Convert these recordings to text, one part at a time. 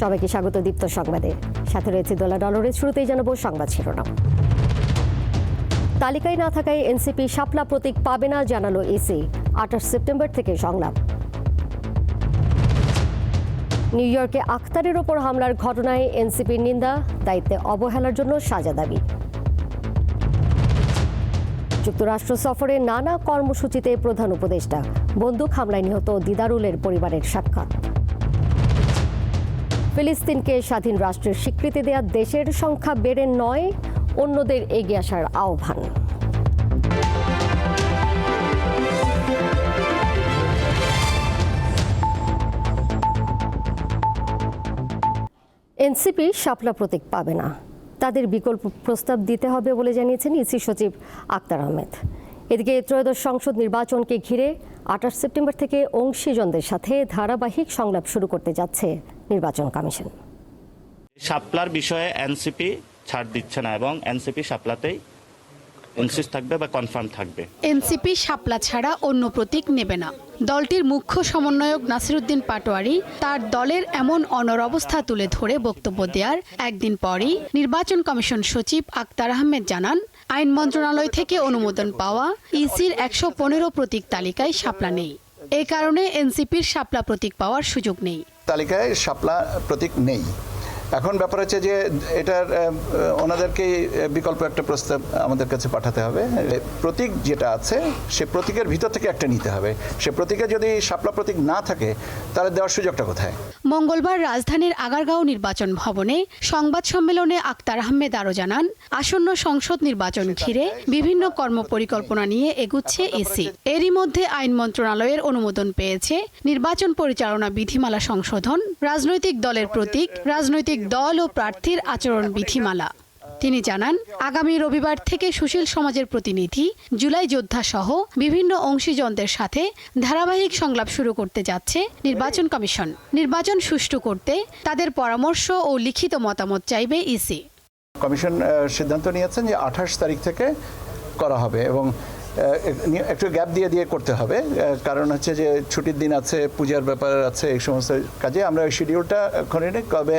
সবাইকে স্বাগত দীপ্ত সংবাদে। সাথে রয়েছে দোলা ডলরের শুরুতেই জানাব সংবাদ শিরোনাম। তালিকায় না থাকায় এনসিপি শাপলা প্রতীক পাবে না জানালো এসি, আঠাশ সেপ্টেম্বর থেকে সংলাপ। নিউ ইয়র্কে আখতারের ওপর হামলার ঘটনায় এনসিপির নিন্দা, দায়িত্বে অবহেলার জন্য সাজা দাবি। যুক্তরাষ্ট্র সফরে নানা কর্মসূচিতে প্রধান উপদেষ্টা, বন্দুক হামলায় নিহত দিদারুলের পরিবারের সাক্ষাৎ। ফিলিস্তিনকে স্বাধীন রাষ্ট্রের স্বীকৃতি দেয়া দেশের সংখ্যা বেড়ে নয়, অন্যদের এগিয়ে আসার আহ্বান। এনসিপি শাপলা প্রতীক পাবে না। তাদের বিকল্প প্রস্তাব দিতে হবে বলে জানিয়েছেন ইসি সচিব আক্তার আহমেদ। এদিকে ত্রয়োদশ সংসদ নির্বাচনকে ঘিরে আঠাশ সেপ্টেম্বর থেকে অংশীজনদের সাথে ধারাবাহিক সংলাপ শুরু করতে যাচ্ছে নির্বাচন কমিশন। শাপলার বিষয়ে এনসিপি ছাড় দিচ্ছে না এবং এনসিপি শাপলাতেই ইনসিস্ট থাকবে বা কনফার্ম থাকবে। এনসিপি শাপলা ছাড়া অন্য প্রতীক নেবে না। দলটির মুখ্য সমন্বয়ক নাসিরুদ্দিন পাটোয়ারি তার দলের এমন অনর অবস্থা তুলে ধরে বক্তব্য দেওয়ার একদিন পরই নির্বাচন কমিশন সচিব আক্তার আহমেদ জানান আইন মন্ত্রণালয় থেকে অনুমোদন পাওয়া ইসির একশো পনেরো প্রতীক তালিকায় শাপলা নেই। এই কারণে এনসিপির শাপলা প্রতীক পাওয়ার সুযোগ নেই। তালিকায় শাপলা প্রতীক নেই। এখন ব্যাপার হচ্ছে যে এটার ওনাদেরকে বিকল্প একটা প্রস্তাব আমাদের কাছে পাঠাতে হবে। প্রতীক যেটা আছে সে প্রতীকের ভিতর থেকে একটা নিতে হবে। সে প্রতীকে যদি শাপলা প্রতীক না থাকে তাহলে দেওয়ার সুযোগটা কোথায়? মঙ্গলবার রাজধানীর আগারগাঁও নির্বাচন ভবনে সংবাদ সম্মেলনে আক্তার আহমেদ আরও জানান আসন্ন সংসদ নির্বাচন ঘিরে বিভিন্ন কর্মপরিকল্পনা নিয়ে এগুচ্ছে ইসি এরই মধ্যে আইন মন্ত্রণালয়ের অনুমোদন পেয়েছে নির্বাচন পরিচালনা বিধিমালা সংশোধন রাজনৈতিক দলের প্রতীক রাজনৈতিক দল ও প্রার্থীর আচরণ বিধিমালা। তিনি জানান, আগামী রবিবার থেকে সুশীল সমাজের প্রতিনিধি, জুলাই যোদ্ধা সহ বিভিন্ন অংশীজনদের সাথে ধারাবাহিক সংলাপ শুরু করতে যাচ্ছে নির্বাচন কমিশন। নির্বাচন সুষ্ঠু করতে তাদের পরামর্শ ও লিখিত মতামত চাইবে ইসি। কমিশন সিদ্ধান্ত নিয়েছেন যে আঠাশ তারিখ থেকে করা হবে এবং একটু গ্যাপ দিয়ে দিয়ে করতে হবে কারণ হচ্ছে যে ছুটির দিন আছে, পূজার ব্যাপার আছে, এই সমস্ত কাজে। আমরা ওই শিডিউলটা এখন কবে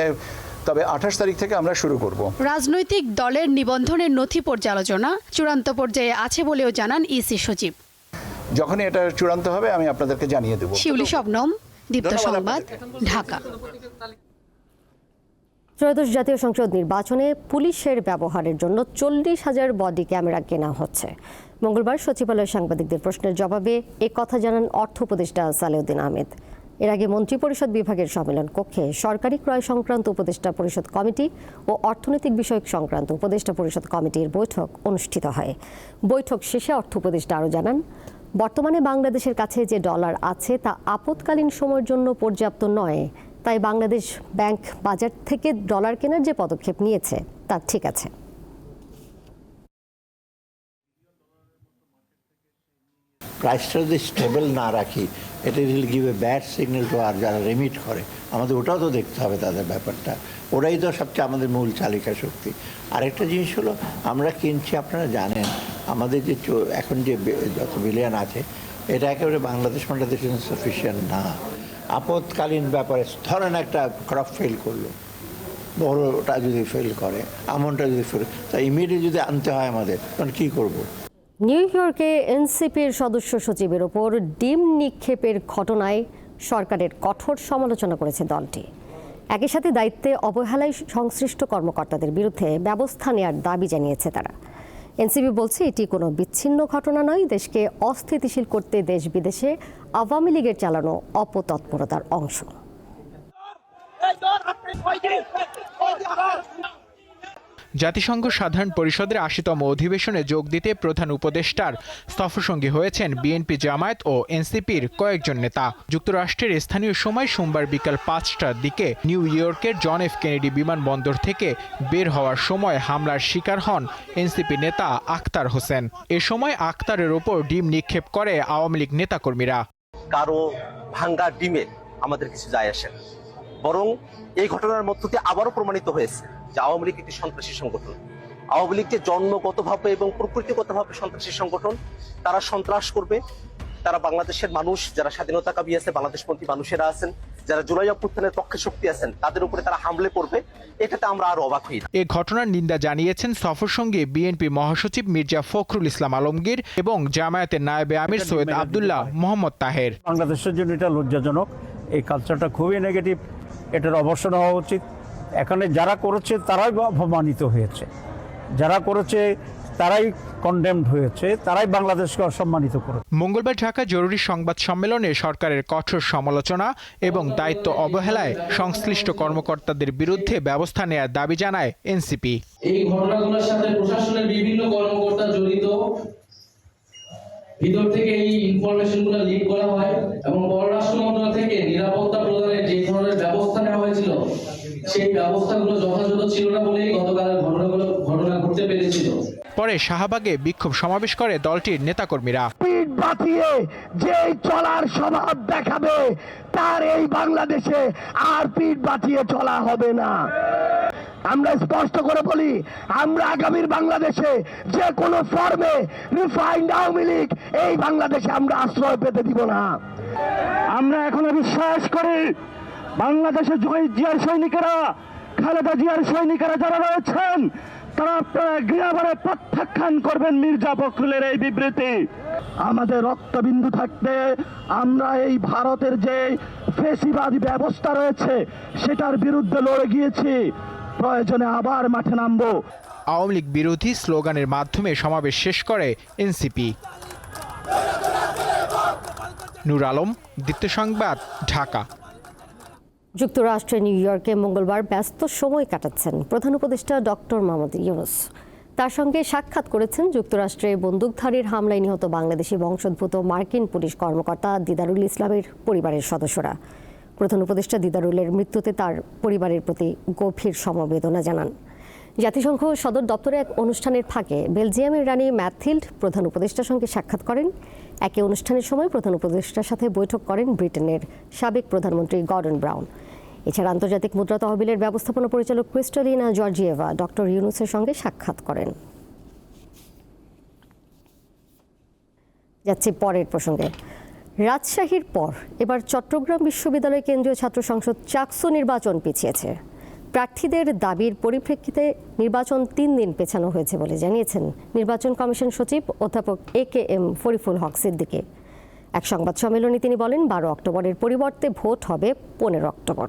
তবে আঠাশ তারিখ থেকে আমরা শুরু করব। রাজনৈতিক দলের নিবন্ধনের নথি পর্যালোচনা চূড়ান্ত পর্যায়ে আছে বলেও জানান ইসি সচিব। যখনই এটা চূড়ান্ত হবে আমি আপনাদেরকে জানিয়ে দেবো। শিউলি শবনম দীপ্ত সংবাদ ঢাকা। ত্রয়োদশ জাতীয় সংসদ নির্বাচনে পুলিশের ব্যবহারের জন্য চল্লিশ হাজার বডি ক্যামেরা কেনা হচ্ছে। মঙ্গলবার সচিবালয়ের সাংবাদিকদের প্রশ্নের জবাবে এ কথা জানান অর্থ উপদেষ্টা সালেউদ্দিন আহমেদ। এর আগে মন্ত্রিপরিষদ বিভাগের সম্মেলন কক্ষে সরকারি ক্রয় সংক্রান্ত উপদেষ্টা পরিষদ কমিটি ও অর্থনৈতিক বিষয়ক সংক্রান্ত উপদেষ্টা পরিষদ কমিটির বৈঠক অনুষ্ঠিত হয়। বৈঠক শেষে অর্থ উপদেষ্টা আরও জানান, বর্তমানে বাংলাদেশের কাছে যে ডলার আছে তা আপৎকালীন সময়ের জন্য পর্যাপ্ত নয়। তাই বাংলাদেশ ব্যাংক বাজার থেকে ডলার কেনার যে পদক্ষেপ নিয়েছে তা ঠিক আছে। প্রাইসটা যদি স্টেবল না রাখি, এটা will give a bad signal to আর যারা রেমিট করে। আমাদের ওটাও তো দেখতে হবে তাদের ব্যাপারটা। ওরাই তো সবচেয়ে আমাদের মূল চালিকা শক্তি। আরেকটা জিনিস হলো, আমরা কিনছি, আপনারা জানেন, আমাদের যে এখন যে যত বিলিয়ন আছে, এটা একেবারে বাংলাদেশ বাংলাদেশ সাফিসিয়েন্ট না। আপৎকালীন ব্যাপারে ধরেন একটা ক্রপ ফেল করল। বড়টা যদি ফেল করে, আমনটা যদি ফেল তা ইমিডিয়েট যদি আনতে হয় আমাদের, তখন কী করব? নিউ ইয়র্কে এনসিপির সদস্য সচিবের ওপর ডিম নিক্ষেপের ঘটনায় সরকারের কঠোর সমালোচনা করেছে দলটি। একই সাথে দায়িত্বে অবহেলায় সংশ্লিষ্ট কর্মকর্তাদের বিরুদ্ধে ব্যবস্থা নেওয়ার দাবি জানিয়েছে তারা। এনসিপি বলছে, এটি কোনো বিচ্ছিন্ন ঘটনা নয়, দেশকে অস্থিতিশীল করতে দেশ বিদেশে আওয়ামী লীগের চালানো অপতৎপরতার অংশ। জাতিসংঘ সাধারণ পরিষদের আশিতম অধিবেশনে যোগ দিতে প্রধান উপদেষ্টার সফরসঙ্গী হয়েছেন বিএনপি জামায়াত ও এনসিপির কয়েকজন নেতা। যুক্তরাষ্ট্রের স্থানীয় সময় সোমবার বিকাল পাঁচটার দিকে নিউ ইয়র্কের জন এফ কেনেডি বিমানবন্দর থেকে বের হওয়ার সময় হামলার শিকার হন এনসিপি নেতা আখতার হোসেন। এ সময় আখতারের ওপর ডিম নিক্ষেপ করে আওয়ামী লীগ নেতাকর্মীরা। কারও ভাঙ্গা ডিমে আমাদের কিছু যায় আসে না। বরং এই ঘটনার মধ্য দিয়ে আবারও প্রমাণিত হয়েছে যে আওয়ামী লীগ একটি সন্ত্রাসী সংগঠন। আওয়ামী লীগ যে জন্মগতভাবে এবং প্রকৃতিগতভাবে সন্ত্রাসী সংগঠন তারা সন্ত্রাস করবে। তারা বাংলাদেশের মানুষ যারা স্বাধীনতা কামী আছে বাংলাদেশপন্থী মানুষেরা আছেন যারা জুলাই অভ্যুত্থানের পক্ষে শক্তি আছেন তাদের উপরে তারা হামলে করবে। এটাতে আমরা আরও অবাক হই না। এ ঘটনার নিন্দা জানিয়েছেন সফর সঙ্গে বিএনপি মহাসচিব মির্জা ফখরুল ইসলাম আলমগীর এবং জামায়াতের নায়েবে আমির সৈয়দ আবদুল্লাহ মোহাম্মদ তাহের। বাংলাদেশের জন্য এটা লজ্জাজনক। এই কালচারটা খুবই নেগেটিভ এটার অবসর হওয়া উচিত। এখানে যারা করেছে তারাই অপমানিত হয়েছে। যারা করেছে তারাই কন্ডেমড হয়েছে। তারাই বাংলাদেশকে অসম্মানিত করে মঙ্গলবার ঢাকা জরুরি সংবাদ সম্মেলনে সরকারের কঠোর সমালোচনা এবং দায়িত্ব অবহেলায় সংশ্লিষ্ট কর্মকর্তাদের বিরুদ্ধে ব্যবস্থা নেয়ার দাবি জানায় এনসিপি। এই ঘটনাগুলোর সাথে প্রশাসনের বিভিন্ন কর্মকর্তা জড়িত। ভিতর থেকে এই ইনফরমেশনগুলো লিক করা হয় এবং পররাষ্ট্র মন্ত্রণালয় থেকে নিরাপত্তা ধরনের ব্যবস্থা নেওয়া হয়েছিল? সেই ব্যবস্থাগুলো যথাযথ ছিল না বলেই গতকালের ঘটনাগুলো ঘটনা ঘটতে পেরেছিল। পরে শাহবাগে বিক্ষোভ সমাবেশ করে দলটির নেতাকর্মীরা। পিঠ বাঁচিয়ে যেই চলার স্বভাব দেখাবে তার এই বাংলাদেশে আর পিঠ বাঁচিয়ে চলা হবে না। আমরা স্পষ্ট করে বলি আমরা আগামীর বাংলাদেশে যে কোনো ফর্মে রিফাইন্ড আওয়ামী লীগ এই বাংলাদেশে আমরা আশ্রয় পেতে দিব না। আমরা এখনও বিশ্বাস করি বাংলাদেশে জয় জিয়ার সৈনিকেরা, খালেদা জিয়ার সৈনিকেরা যারা রয়েছেন, তারা গৃহভরে প্রত্যাখ্যান করবেন মির্জা ফখরুলের এই বিবৃতি। আমাদের রক্তবিন্দু থাকতে আমরা এই ভারতের যে ফেসিবাদী ব্যবস্থা রয়েছে, সেটার বিরুদ্ধে লড়ে গিয়েছি। প্রয়োজনে আবার মাঠে নামবো। আওয়ামী লীগ বিরোধী স্লোগানের মাধ্যমে সমাবেশ শেষ করে এনসিপি। নুর আলম দ্বিতীয় সংবাদ, ঢাকা। যুক্তরাষ্ট্রের নিউ ইয়র্কে মঙ্গলবার ব্যস্ত সময় কাটাচ্ছেন প্রধান উপদেষ্টা ডক্টর মোহাম্মদ ইউনুস। তার সঙ্গে সাক্ষাৎ করেছেন যুক্তরাষ্ট্রে বন্দুকধারীর হামলায় নিহত বাংলাদেশি বংশোদ্ভূত মার্কিন পুলিশ কর্মকর্তা দিদারুল ইসলামের পরিবারের সদস্যরা। প্রধান উপদেষ্টা দিদারুলের মৃত্যুতে তার পরিবারের প্রতি গভীর সমবেদনা জানান। জাতিসংঘ সদর দপ্তরে এক অনুষ্ঠানের ফাঁকে বেলজিয়ামের রানী ম্যাথিল্ড প্রধান উপদেষ্টার সঙ্গে সাক্ষাৎ করেন। একই অনুষ্ঠানের সময় প্রধান উপদেষ্টার সাথে বৈঠক করেন ব্রিটেনের সাবেক প্রধানমন্ত্রী গর্ডন ব্রাউন। এছাড়া আন্তর্জাতিক মুদ্রা তহবিলের ব্যবস্থাপনা পরিচালক ক্রিস্টালিনা জর্জিয়েভা ডক্টর ইউনুসের সঙ্গে সাক্ষাৎ করেন। যাচ্ছি পরের প্রসঙ্গে। রাজশাহীর পর এবার চট্টগ্রাম বিশ্ববিদ্যালয় কেন্দ্রীয় ছাত্র সংসদ চাকসু নির্বাচন পিছিয়েছে। প্রার্থীদের দাবির পরিপ্রেক্ষিতে নির্বাচন তিন দিন পেছানো হয়েছে বলে জানিয়েছেন নির্বাচন কমিশন সচিব অধ্যাপক এ কে এম ফরিফুল হক সিদ্দিকে। এক সংবাদ সম্মেলনে তিনি বলেন, বারো অক্টোবরের পরিবর্তে ভোট হবে পনেরো অক্টোবর।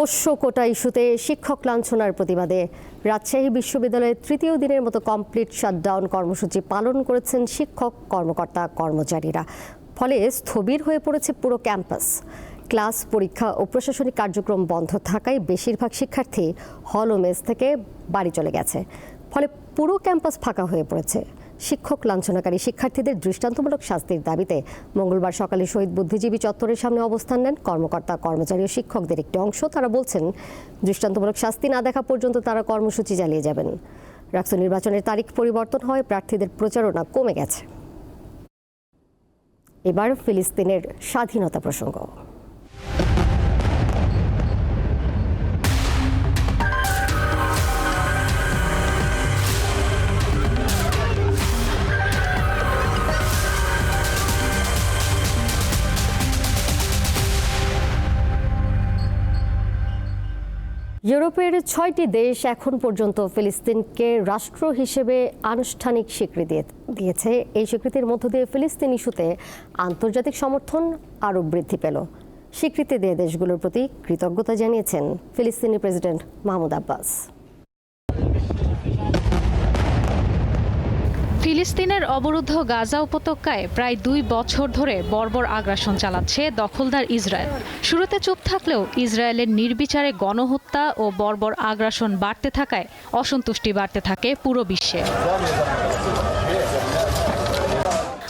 পোষ্য কোটা ইস্যুতে শিক্ষক লাঞ্ছনার প্রতিবাদে রাজশাহী বিশ্ববিদ্যালয়ের তৃতীয় দিনের মতো কমপ্লিট শাটডাউন কর্মসূচি পালন করেছেন শিক্ষক, কর্মকর্তা, কর্মচারীরা। ফলে স্থবির হয়ে পড়েছে পুরো ক্যাম্পাস। ক্লাস, পরীক্ষা ও প্রশাসনিক কার্যক্রম বন্ধ থাকায় বেশিরভাগ শিক্ষার্থী হল ও মেস থেকে বাড়ি চলে গেছে। ফলে পুরো ক্যাম্পাস ফাঁকা হয়ে পড়েছে। শিক্ষক লাঞ্ছনাকারী শিক্ষার্থীদের দৃষ্টান্তমূলক শাস্তির দাবিতে মঙ্গলবার সকালে শহীদ বুদ্ধিজীবী চত্বরের সামনে অবস্থান নেন কর্মকর্তা, কর্মচারী ও শিক্ষকদের একটি অংশ। তারা বলছেন, দৃষ্টান্তমূলক শাস্তি না দেখা পর্যন্ত তারা কর্মসূচি চালিয়ে যাবেন। রাক্স নির্বাচনের তারিখ পরিবর্তন হয়, প্রার্থীদের প্রচারণা কমে গেছে। এবার ফিলিস্তিনের স্বাধীনতা প্রসঙ্গ। ইউরোপের ছয়টি দেশ এখন পর্যন্ত ফিলিস্তিনকে রাষ্ট্র হিসেবে আনুষ্ঠানিক স্বীকৃতি দিয়েছে। এই স্বীকৃতির মধ্য দিয়ে ফিলিস্তিন ইস্যুতে আন্তর্জাতিক সমর্থন আরও বৃদ্ধি পেল। স্বীকৃতি দিয়ে দেশগুলোর প্রতি কৃতজ্ঞতা জানিয়েছেন ফিলিস্তিনি প্রেসিডেন্ট মাহমুদ আব্বাস। ফিলিস্তিনের অবরুদ্ধ গাজা উপত্যকায় প্রায় দুই বছর ধরে বর্বর আগ্রাসন চালাচ্ছে দখলদার ইসরায়েল। শুরুতে চুপ থাকলেও ইসরায়েলের নির্বিচারে গণহত্যা ও বর্বর আগ্রাসন বাড়তে থাকায় অসন্তুষ্টি বাড়তে থাকে পুরো বিশ্বে।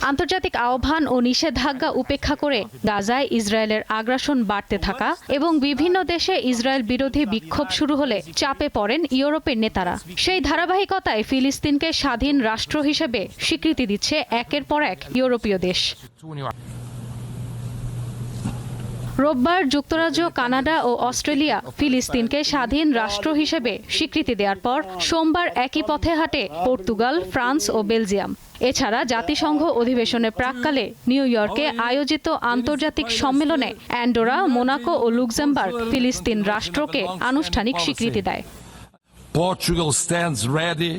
আন্তর্জাতিক আহ্বান ও নিষেধাজ্ঞা উপেক্ষা করে গাজায় ইসরায়েলের আগ্রাসন বাড়তে থাকা এবং বিভিন্ন দেশে ইসরায়েল বিরোধী বিক্ষোভ শুরু হলে চাপে পড়েন ইউরোপের নেতারা। সেই ধারাবাহিকতায় ফিলিস্তিনকে স্বাধীন রাষ্ট্র হিসেবে স্বীকৃতি দিচ্ছে একের পর এক ইউরোপীয় দেশ। রোববার যুক্তরাজ্য, কানাডা ও অস্ট্রেলিয়া ফিলিস্তিনকে স্বাধীন রাষ্ট্র হিসেবে স্বীকৃতি দেওয়ার পর সোমবার একই পথে হাঁটে পর্তুগাল, ফ্রান্স ও বেলজিয়াম। এছাড়া জাতিসংঘ অধিবেশনের প্রাককালে নিউ ইয়র্কে আয়োজিত আন্তর্জাতিক সম্মেলনে অ্যান্ডোরা, মোনাকো ও লুক্সেমবার্গ ফিলিস্তিন রাষ্ট্রকে আনুষ্ঠানিক স্বীকৃতি দেয়। Portugal stands ready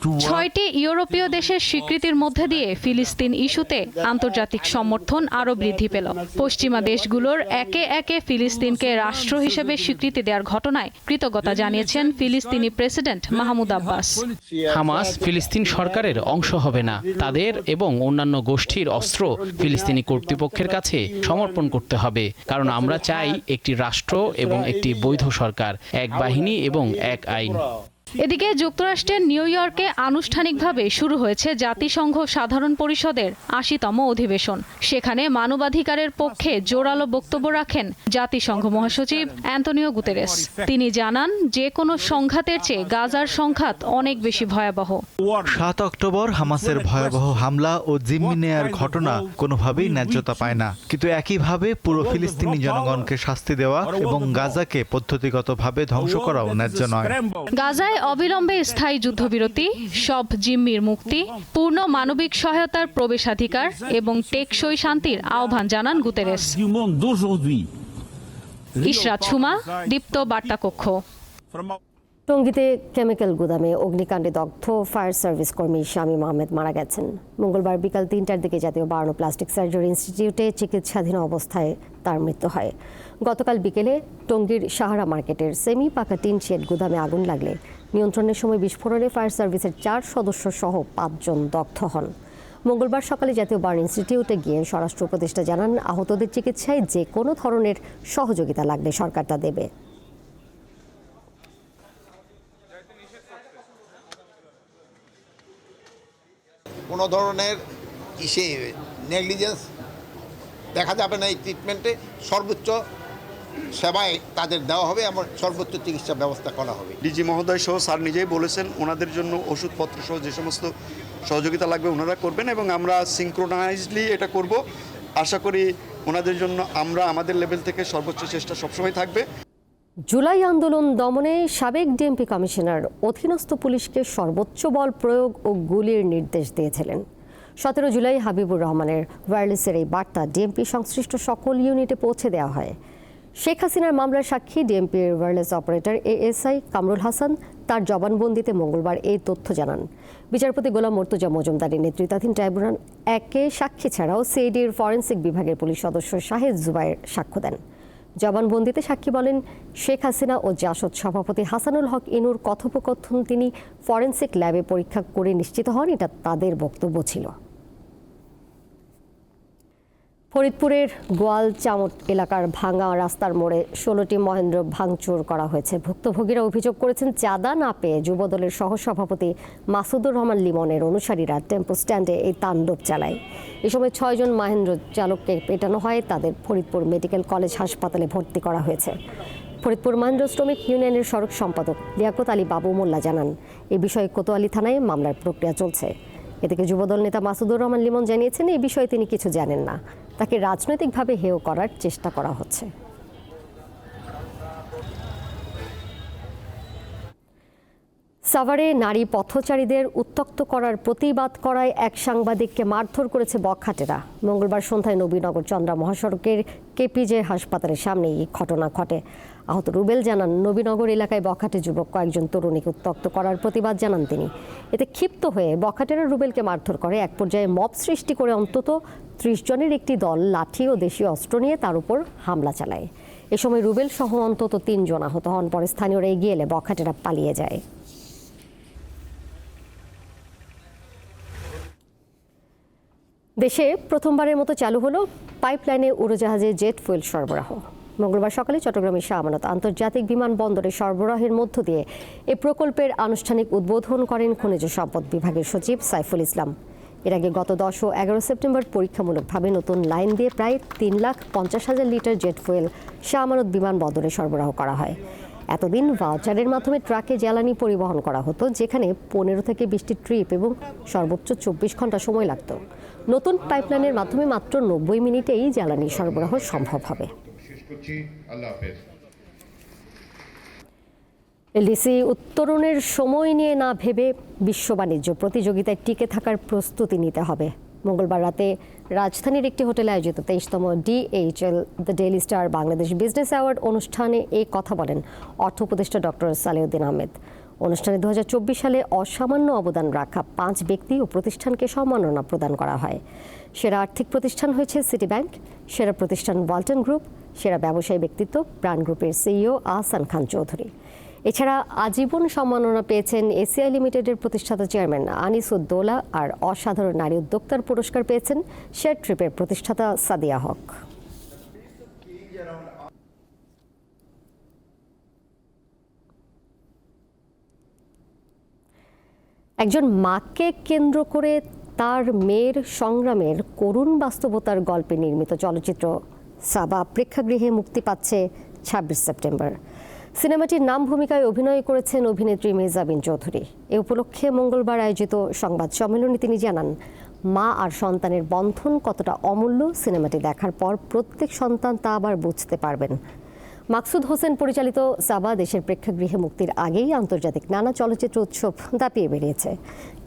ছয়টি ইউরোপীয় দেশের স্বীকৃতির মধ্যে দিয়ে ফিলিস্তিন ইস্যুতে আন্তর্জাতিক সমর্থন আরও বৃদ্ধি পেল। পশ্চিমা দেশগুলোর একে একে ফিলিস্তিনকে রাষ্ট্র হিসেবে স্বীকৃতি দেওয়ার ঘটনায় কৃতজ্ঞতা জানিয়েছেন ফিলিস্তিনি প্রেসিডেন্ট মাহমুদ আব্বাস। হামাস ফিলিস্তিন সরকারের অংশ হবে না। তাদের এবং অন্যান্য গোষ্ঠীর অস্ত্র ফিলিস্তিনি কর্তৃপক্ষের কাছে সমর্পণ করতে হবে। কারণ আমরা চাই একটি রাষ্ট্র এবং একটি বৈধ সরকার, এক বাহিনী এবং এক আইন। এদিকে যুক্তরাষ্ট্রের নিউ ইয়র্কে আনুষ্ঠানিকভাবে শুরু হয়েছে জাতিসংঘ সাধারণ পরিষদের আশিতম অধিবেশন। সেখানে মানবাধিকারের পক্ষে জোরালো বক্তব্য রাখেন জাতিসংঘ মহাসচিব অ্যান্তনিও গুতেরেস। তিনি জানান যে কোনো সংঘাতের চেয়ে গাজার সংঘাত অনেক বেশি ভয়াবহ। সাত অক্টোবর হামাসের ভয়াবহ হামলা ও জিম্মি নেয়ার ঘটনা কোনোভাবেই ন্যায্যতা পায় না। কিন্তু একইভাবে পুরো ফিলিস্তিনি জনগণকে শাস্তি দেওয়া এবং গাজাকে পদ্ধতিগতভাবে ধ্বংস করাও ন্যায্য নয়। গাজায় অবিলম্বে স্থায়ী যুদ্ধবিরতি, সব জিম্মির মুক্তি, পূর্ণ মানবিক সহায়তার প্রবেশাধিকার এবং টেকসই শান্তির আহ্বান জানান গুতেরেস। ইশরাত সুমা, দীপ্ত বার্তা কক্ষ টঙ্গীতে কেমিক্যাল গুদামে অগ্নিকাণ্ডে দগ্ধ ফায়ার সার্ভিস কর্মী শামীম আহমেদ মারা গেছেন। মঙ্গলবার বিকাল তিনটার দিকে জাতীয় বার্ন প্লাস্টিক সার্জারি ইনস্টিটিউটে চিকিৎসাধীন অবস্থায় তার মৃত্যু হয়। গতকাল বিকেলে টঙ্গীর সাহারা মার্কেটের সেমি পাকা টিন শেড গুদামে আগুন লাগলে নিয়ন্ত্রণের সময় বিস্ফোরণে ফায়ার সার্ভিসের চার সদস্য সহ পাঁচজন দগ্ধ হন। মঙ্গলবার সকালে জাতীয় বার্ন ইনস্টিটিউটে গিয়ে স্বরাষ্ট্র উপদেষ্টা জানান, আহতদের চিকিৎসায় যে কোনো ধরনের সহযোগিতা লাগলে সরকার তা দেবে। কোনো ধরনের ইসে নেগলিজেন্স দেখা যাবে না এই ট্রিটমেন্টে সর্বোচ্চ সেবায় তাদের দেওয়া হবে এমন সর্বোচ্চ চিকিৎসা ব্যবস্থা করা হবে। ডিজি মহোদয় সহ স্যার নিজেই বলেছেন ওনাদের জন্য ওষুধপত্র সহ যে সমস্ত সহযোগিতা লাগবে ওনারা করবেন এবং আমরা সিঙ্ক্রোনাইজলি এটা করব। আশা করি ওনাদের জন্য আমরা আমাদের লেভেল থেকে সর্বোচ্চ চেষ্টা সবসময় থাকবে। জুলাই আন্দোলন দমনে সাবেক ডিএমপি কমিশনার অধীনস্থ পুলিশকে সর্বোচ্চ বল প্রয়োগ ও গুলির নির্দেশ দিয়েছিলেন। সতেরো জুলাই হাবিবুর রহমানের ওয়্যারলেসের এই বার্তা ডিএমপি সংশ্লিষ্ট সকল ইউনিটে পৌঁছে দেওয়া হয়। শেখ হাসিনার মামলার সাক্ষী ডিএমপির wireless operator ASI Kamrul Hasan তার জবানবন্দিতে মঙ্গলবার এই তথ্য জানান। বিচারপতি গোলাম মর্তুজা মজুমদারের নেতৃত্বাধীন ট্রাইব্যুনাল একে সাক্ষী ছাড়াও সিআইডির ফরেন্সিক বিভাগের পুলিশ সদস্য শাহেদ জুবাইর সাক্ষ্য দেন। জবানবন্দিতে সাক্ষী বলেন, শেখ হাসিনা ও জাসদ সভাপতি হাসানুল হক ইনুর কথোপকথন তিনি ফরেন্সিক ল্যাবে পরীক্ষা করে নিশ্চিত হন, এটা তাদের বক্তব্য ছিল। ফরিদপুরের গোয়াল চামট এলাকার ভাঙা রাস্তার মোড়ে ষোলোটি মহেন্দ্র ভাঙচুর করা হয়েছে। ভুক্তভোগীরা অভিযোগ করেছেন, চাঁদা না পেয়ে যুবদলের সহসভাপতি মাসুদুর রহমান লিমনের অনুসারীরা টেম্পো স্ট্যান্ডে এই তাণ্ডব চালায়। এ সময় ছয়জন মহেন্দ্র চালককে পেটানো হয়, তাদের ফরিদপুর মেডিকেল কলেজ হাসপাতালে ভর্তি করা হয়েছে। ফরিদপুর মহেন্দ্র শ্রমিক ইউনিয়নের সড়ক সম্পাদক লিয়াকত আলী বাবু মোল্লা জানান, এ বিষয়ে কোতোয়ালি থানায় মামলার প্রক্রিয়া চলছে। এদিকে যুবদল নেতা মাসুদুর রহমান লিমন জানিয়েছেন এই বিষয়ে তিনি কিছু জানেন না। তাকে রাজনৈতিকভাবে হেয় করার চেষ্টা করা হচ্ছে। সাভারে নারী পথচারীদের উত্তক্ত করার প্রতিবাদ করায় এক সাংবাদিককে মারধর করেছে বখাটেরা মঙ্গলবার সন্ধ্যায় নবীনগর চন্দ্রা মহাসড়কের কেপিজে হাসপাতালের সামনে এই ঘটনা ঘটে। আহত রুবেল জানান, নবীনগর এলাকায় বখাটে যুবক কয়েকজন তরুণীকে উত্তক্ত করার প্রতিবাদ জানান তিনি। এতে ক্ষিপ্ত হয়ে বখাটেরা রুবেলকে মারধর করে। এক পর্যায়ে মব সৃষ্টি করে অন্তত ত্রিশ জনের একটি দল লাঠি ও দেশীয় অস্ত্র নিয়ে তার উপর হামলা চালায়। এ সময় রুবেল সহ অন্তত তিনজন আহত হন। পরে স্থানীয়রা এগিয়ে এলে বখাটেরা পালিয়ে যায়। দেশে প্রথমবারের মতো চালু হলো পাইপলাইনে উড়োজাহাজে জেট ফুয়েল সরবরাহ। মঙ্গলবার সকালে চট্টগ্রামের শাহ আমানত আন্তর্জাতিক বিমানবন্দরে সরবরাহের মধ্য দিয়ে এ প্রকল্পের আনুষ্ঠানিক উদ্বোধন করেন খনিজ সম্পদ বিভাগের সচিব সাইফুল ইসলাম। এর আগে গত দশ ও এগারো সেপ্টেম্বর পরীক্ষামূলকভাবে নতুন লাইন দিয়ে প্রায় তিন লাখ পঞ্চাশ হাজার litre jet fuel Shah Amanat বিমানবন্দরে সরবরাহ করা হয়। এতদিন ভাউচারের মাধ্যমে ট্রাকে জ্বালানি পরিবহন করা হতো, যেখানে পনেরো থেকে বিশটি ট্রিপ এবং সর্বোচ্চ চব্বিশ ঘণ্টা সময় লাগতো। নতুন পাইপলাইনের মাধ্যমে মাত্র নব্বই মিনিটেই জ্বালানি সরবরাহ সম্ভব হবে। করছি আল্লাহ হাফেজ। এলডিসি উত্তরণের সময় নিয়ে না ভেবে বিশ্ব বাণিজ্য প্রতিযোগিতায় টিকে থাকার প্রস্তুতি নিতে হবে। মঙ্গলবার রাতে রাজধানীর একটি হোটেলে আয়োজিত তেইশতম DHL the Daily Star Bangladesh business award অনুষ্ঠানে এই কথা বলেন অর্থ উপদেষ্টা ডক্টর সালেউদ্দিন আহমেদ। অনুষ্ঠানে দু হাজার চব্বিশ সালে অসামান্য অবদান রাখা পাঁচ ব্যক্তি ও প্রতিষ্ঠানকে সম্মাননা প্রদান করা হয়। সেরা আর্থিক প্রতিষ্ঠান হয়েছে সিটি ব্যাংক সেরা প্রতিষ্ঠান ওয়ালটন গ্রুপ সেরা ব্যবসায়ী ব্যক্তিত্ব প্রাণ গ্রুপের সিইও আহসান খান চৌধুরী। এছাড়া আজীবন সম্মাননা পেয়েছেন এসিআই লিমিটেডের প্রতিষ্ঠাতা চেয়ারম্যান আনিস উদ্দৌলা আর অসাধারণ নারী উদ্যোক্তার পুরস্কার পেয়েছেন শেয়ার ট্রিপের প্রতিষ্ঠাতা সাদিয়া হক। একজন মাকে কেন্দ্র করে তার মেয়ের সংগ্রামের করুণ বাস্তবতার গল্পে নির্মিত চলচ্চিত্র সাবা প্রেক্ষাগৃহে মুক্তি পাচ্ছে ছাব্বিশ সেপ্টেম্বর। সিনেমাটির নাম ভূমিকায় অভিনয় করেছেন অভিনেত্রী মেজাবিন চৌধুরী। এ উপলক্ষে মঙ্গলবার আয়োজিত সংবাদ সম্মেলনে তিনি জানান, মা আর সন্তানের বন্ধন কতটা অমূল্য, সিনেমাটি দেখার পর প্রত্যেক সন্তান তা আবার বুঝতে পারবেন। মাকসুদ হোসেন পরিচালিত সাবা দেশের প্রেক্ষাগৃহে মুক্তির আগেই আন্তর্জাতিক নানা চলচ্চিত্র উৎসব দাপিয়ে বেরিয়েছে।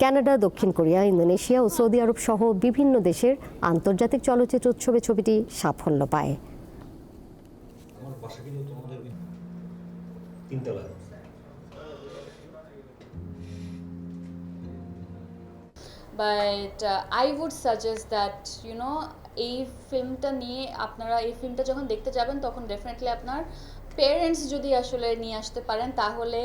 কানাডা দক্ষিণ কোরিয়া ইন্দোনেশিয়া ও সৌদি আরব সহ বিভিন্ন দেশের আন্তর্জাতিক চলচ্চিত্র উৎসবে ছবিটি সাফল্য পায়। But I would suggest that you know এই ফিল্মটা নিয়ে আপনারা এই ফিল্মটা যখন দেখতে যাবেন, তখন ডেফিনেটলি আপনার পেরেন্টস যদি আসলে নিয়ে আসতে পারেন, তাহলে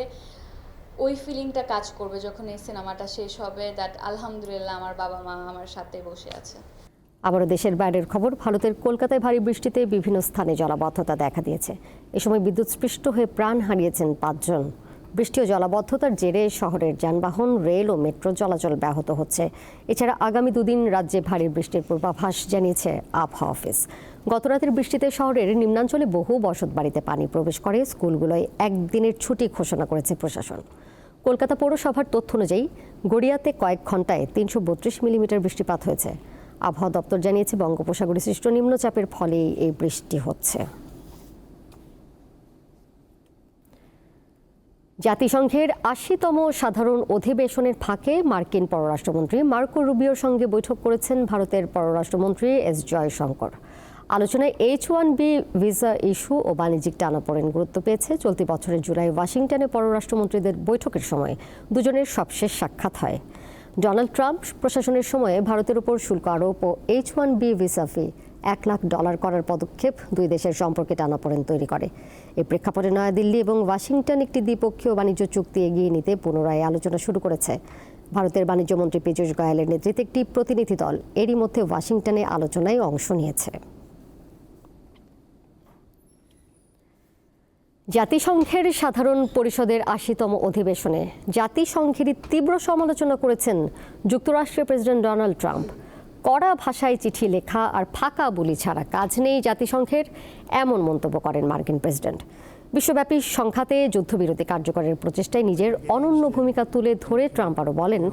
ওই ফিলিংটা কাজ করবে যখন এই সিনেমাটা শেষ হবে দ্যাট আলহামদুলিল্লাহ আমার বাবা মা আমার সাথে বসে আছে। আবারও দেশের বাইরের খবর, ভারতের কলকাতায় ভারী বৃষ্টিতে বিভিন্ন স্থানে জলাবদ্ধতা দেখা দিয়েছে। এ সময় বিদ্যুৎস্পৃষ্ট হয়ে প্রাণ হারিয়েছেন পাঁচজন। বৃষ্টি ও জলাবদ্ধতার জেরে শহরের যানবাহন, রেল ও মেট্রো চলাচল ব্যাহত হচ্ছে। এছাড়া আগামী দুদিন রাজ্যে ভারী বৃষ্টির পূর্বাভাস জানিয়েছে আবহাওয়া অফিস। গতরাতের বৃষ্টিতে শহরের নিম্নাঞ্চলে বহু বসত বাড়িতে পানি প্রবেশ করে। স্কুলগুলোয় একদিনের ছুটি ঘোষণা করেছে প্রশাসন। কলকাতা পৌরসভার তথ্য অনুযায়ী, গড়িয়াতে কয়েক ঘন্টায় তিনশো বত্রিশ মিলিমিটার বৃষ্টিপাত হয়েছে। আবহাওয়া দপ্তর জানিয়েছে, বঙ্গোপসাগরে সৃষ্ট নিম্নচাপের ফলে এই বৃষ্টি হচ্ছে। জাতিসংঘের আশিতম সাধারণ অধিবেশনের ফাঁকে মার্কিন পররাষ্ট্রমন্ত্রী মার্কো রুবিওর সঙ্গে বৈঠক করেছেন ভারতের পররাষ্ট্রমন্ত্রী এস জয়শঙ্কর। আলোচনায় H one B visa issue ও বাণিজ্যিক টানাপোড়েন গুরুত্ব পেয়েছে। চলতি বছরের জুলাই ওয়াশিংটনে পররাষ্ট্রমন্ত্রীদের বৈঠকের সময় দুজনের সবশেষ সাক্ষাৎ হয়। ডোনাল্ড ট্রাম্প প্রশাসনের সময়ে ভারতের উপর শুল্ক আরোপ ও H one B visa fee এক লাখ ডলার করার পদক্ষেপ দুই দেশের সম্পর্কে টানাপোড়েন তৈরি করে। এই প্রেক্ষাপটে নয়াদিল্লি এবং ওয়াশিংটন একটি দ্বিপক্ষীয় বাণিজ্য চুক্তি এগিয়ে নিতে পুনরায় আলোচনা শুরু করেছে। ভারতের বাণিজ্যমন্ত্রী পীযূষ গোয়ালের নেতৃত্বে একটি প্রতিনিধি দল এরই মধ্যে ওয়াশিংটনে আলোচনায় অংশ নিয়েছে। জাতিসংঘের সাধারণ পরিষদের আশিতম অধিবেশনে জাতিসংঘেরই তীব্র সমালোচনা করেছেন যুক্তরাষ্ট্রের প্রেসিডেন্ট ডোনাল্ড ট্রাম্প। কড়া ভাষায় চিঠি লেখা আর ফাঁকা বলি ছাড়া কাজ নেই জাতিসংঘের, এমন মন্তব্য করেন মার্কিন প্রেসিডেন্ট। বিশ্বব্যাপী সংখ্যাতে যুদ্ধবিরতি কার্যকরের প্রচেষ্টায় নিজের অনন্য ভূমিকা তুলে ধরে ট্রাম্প আরও বলেন,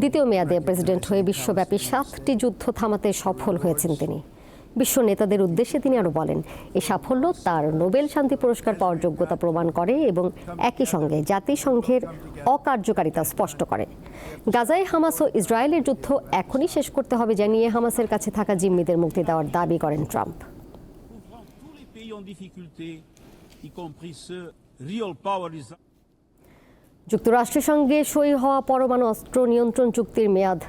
দ্বিতীয় মেয়াদে প্রেসিডেন্ট হয়ে বিশ্বব্যাপী সাতটি যুদ্ধ থামাতে সফল হয়েছেন তিনি। বিশ্ব নেতাদের উদ্দেশ্যে তিনি আরও বলেন এই সাফল্য তার নোবেল শান্তি পুরস্কার পাওয়ার যোগ্যতা প্রমাণ করে এবং একই সঙ্গে জাতিসংঘের অকার্যকারিতা স্পষ্ট করে। গাজায় হামাস ও ইসরায়েলের যুদ্ধ এখনই শেষ করতে হবে জানিয়ে হামাসের কাছে থাকা জিম্মিদের মুক্তি দেওয়ার দাবি করেন ট্রাম্প। যুক্তরাষ্ট্রের সঙ্গে সই হওয়া পরমাণু অস্ত্র নিয়ন্ত্রণ চুক্তির মেয়াদ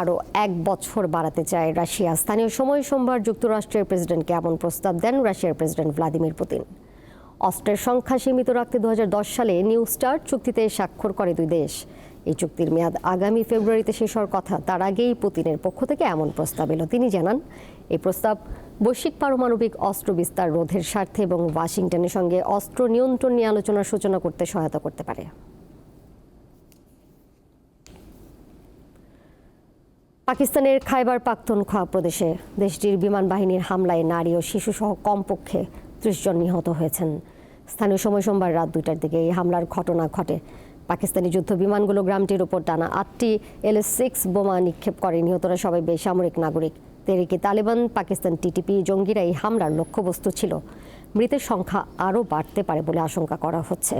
আরও এক বছর বাড়াতে চায় রাশিয়া। স্থানীয় সময় সোমবার যুক্তরাষ্ট্রের প্রেসিডেন্টকে এমন প্রস্তাব দেন রাশিয়ার প্রেসিডেন্ট ভ্লাদিমির পুতিন। অস্ত্রের সংখ্যা সীমিত রাখতে দু হাজার দশ সালে নিউ স্টার্ট চুক্তিতে স্বাক্ষর করে দুই দেশ। এই চুক্তির মেয়াদ আগামী ফেব্রুয়ারিতে শেষ হওয়ার কথা, তার আগেই পুতিনের পক্ষ থেকে এমন প্রস্তাব এলো। তিনি জানান, এই প্রস্তাব বৈশ্বিক পারমাণবিক অস্ত্র বিস্তার রোধের স্বার্থে এবং ওয়াশিংটনের সঙ্গে অস্ত্র নিয়ন্ত্রণ নিয়ে আলোচনার সূচনা করতে সহায়তা করতে পারে। পাকিস্তানের খাইবার পাখতুনখোয়া প্রদেশে দেশটির বিমান বাহিনীর হামলায় নারী ও শিশুসহ কমপক্ষে ত্রিশ জন নিহত হয়েছেন। স্থানীয় সময় সোমবার রাত দুইটার দিকে এই হামলার ঘটনা ঘটে। পাকিস্তানি যুদ্ধ বিমানগুলো গ্রামটির উপর টানা আটটি এলএস সিক্স বোমা নিক্ষেপ করে। নিহতরা সবাই বেসামরিক নাগরিক। তেরিকে তালেবান, পাকিস্তান টিটিপি জঙ্গিরা এই হামলার লক্ষ্যবস্তু ছিল। মৃতের সংখ্যা আরও বাড়তে পারে বলে আশঙ্কা করা হচ্ছে।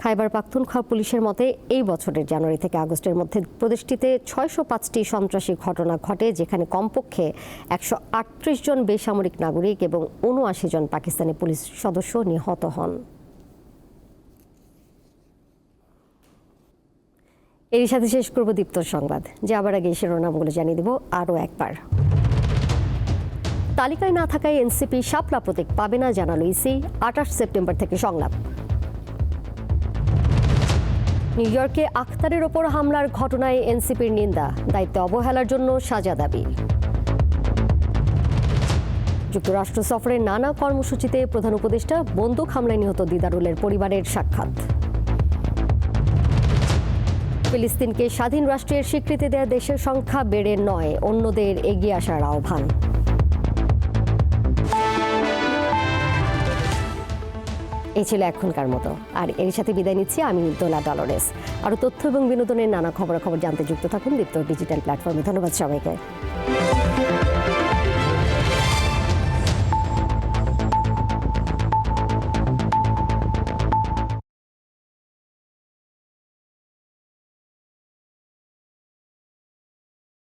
খাইবার পাখতুনখোয়া পুলিশের মতে, এই বছরের জানুয়ারি থেকে আগস্টের মধ্যে প্রদেশটিতে ছয়শো পাঁচটি সন্ত্রাসী ঘটনা ঘটে, যেখানে কমপক্ষে একশো আটত্রিশ জন বেসামরিক নাগরিক এবং উনআশি জন পাকিস্তানি পুলিশ সদস্য নিহত হন। এরই সাথে শেষ করব দীপ্ত সংবাদ। যে আবার আগে শিরোনামগুলো জানিয়ে দেব আরও একবার। তালিকায় না থাকায় এনসিপি শাপলা প্রতীক পাবে না, জানালো ইসি। আঠাশ সেপ্টেম্বর থেকে সংলাপ। নিউ ইয়র্কে আখতারের ওপর হামলার ঘটনায় এনসিপির নিন্দা, দায়িত্বে অবহেলার জন্য সাজা দাবি। যুক্তরাষ্ট্র সফরের নানা কর্মসূচিতে প্রধান উপদেষ্টা বন্দুক হামলায় নিহত দিদারুলের পরিবারের সাক্ষাৎ। ফিলিস্তিনকে স্বাধীন রাষ্ট্রের স্বীকৃতি দেয়া দেশের সংখ্যা বেড়ে নয়, অন্যদের এগিয়ে আসার আহ্বান। এই ছিল এখনকার মতো। আর এর সাথে বিদায় নিচ্ছি, আমি দোলা ডলরেস। আরও তথ্য এবং বিনোদনের নানা খবরাখবর জানতে যুক্ত থাকুন দীপ্ত ডিজিটাল প্ল্যাটফর্মে। ধন্যবাদ সবাইকে।